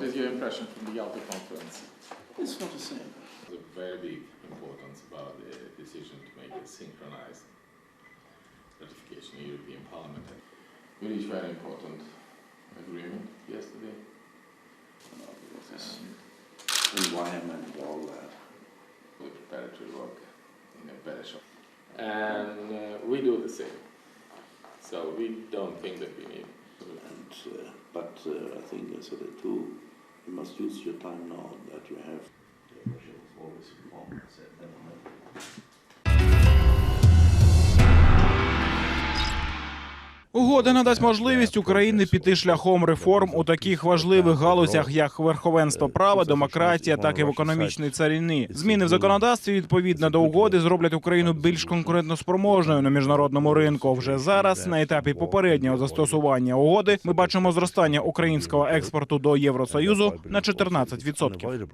impression from the Yalta conference? It's not the same. The very big importance about the decision to make a synchronized ratification in European Parliament. We reached very important agreement yesterday. This environment, all that. for the preparatory work in a better shop. And uh, we do the same. So we don't think that we need. But uh, I think as too. you must use your time now that you have. Угода надасть можливість Україні піти шляхом реформ у таких важливих галузях, як верховенство права, демократія, так і в економічній царіні. Зміни в законодавстві відповідно до угоди зроблять Україну більш конкурентоспроможною на міжнародному ринку. Вже зараз на етапі попереднього застосування угоди ми бачимо зростання українського експорту до Євросоюзу на 14%.